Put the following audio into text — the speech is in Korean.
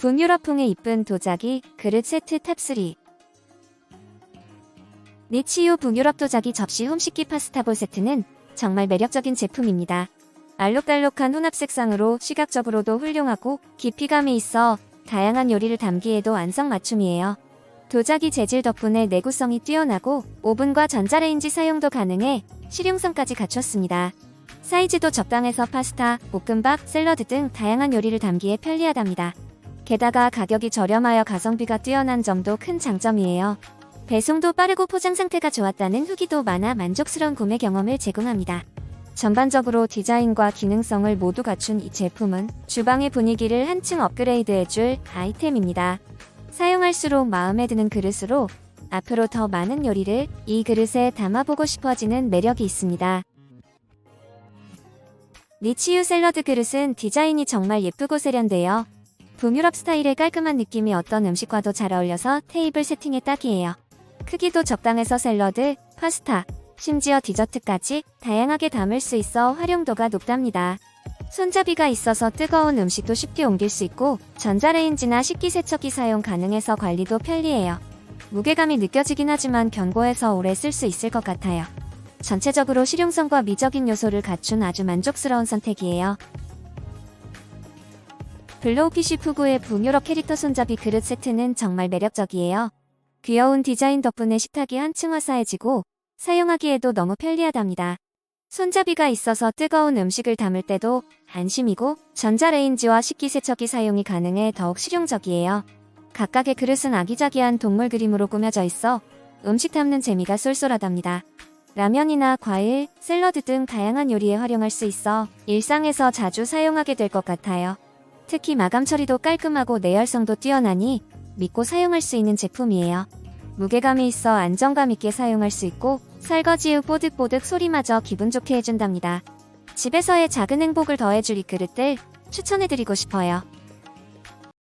북유럽풍의 이쁜 도자기 그릇 세트 탑3 니치요 북유럽 도자기 접시 홈식기 파스타볼 세트는 정말 매력적인 제품입니다. 알록달록한 혼합 색상으로 시각적으로도 훌륭하고 깊이감이 있어 다양한 요리를 담기에도 안성맞춤이에요. 도자기 재질 덕분에 내구성이 뛰어나고 오븐과 전자레인지 사용도 가능해 실용성까지 갖췄습니다. 사이즈도 적당해서 파스타, 볶음밥, 샐러드 등 다양한 요리를 담기에 편리하답니다. 게다가 가격이 저렴하여 가성비가 뛰어난 점도 큰 장점이에요. 배송도 빠르고 포장 상태가 좋았다는 후기도 많아 만족스러운 구매 경험을 제공합니다. 전반적으로 디자인과 기능성을 모두 갖춘 이 제품은 주방의 분위기를 한층 업그레이드해줄 아이템입니다. 사용할수록 마음에 드는 그릇으로 앞으로 더 많은 요리를 이 그릇에 담아보고 싶어지는 매력이 있습니다. 니치유 샐러드 그릇은 디자인이 정말 예쁘고 세련돼요. 북유럽 스타일의 깔끔한 느낌이 어떤 음식과도 잘 어울려서 테이블 세팅에 딱이에요. 크기도 적당해서 샐러드, 파스타, 심지어 디저트까지 다양하게 담을 수 있어 활용도가 높답니다. 손잡이가 있어서 뜨거운 음식도 쉽게 옮길 수 있고 전자레인지나 식기세척기 사용 가능해서 관리도 편리해요. 무게감이 느껴지긴 하지만 견고해서 오래 쓸 수 있을 것 같아요. 전체적으로 실용성과 미적인 요소를 갖춘 아주 만족스러운 선택이에요. 블로우피쉬 푸구의 북유럽 캐릭터 손잡이 그릇 세트는 정말 매력적이에요. 귀여운 디자인 덕분에 식탁이 한층 화사해지고 사용하기에도 너무 편리하답니다. 손잡이가 있어서 뜨거운 음식을 담을 때도 안심이고 전자레인지와 식기세척기 사용이 가능해 더욱 실용적이에요. 각각의 그릇은 아기자기한 동물 그림으로 꾸며져 있어 음식 담는 재미가 쏠쏠하답니다. 라면이나 과일, 샐러드 등 다양한 요리에 활용할 수 있어 일상에서 자주 사용하게 될 것 같아요. 특히 마감 처리도 깔끔하고 내열성도 뛰어나니 믿고 사용할 수 있는 제품이에요. 무게감이 있어 안정감 있게 사용할 수 있고 설거지 후 뽀득뽀득 소리마저 기분 좋게 해준답니다. 집에서의 작은 행복을 더해줄 이 그릇들 추천해드리고 싶어요.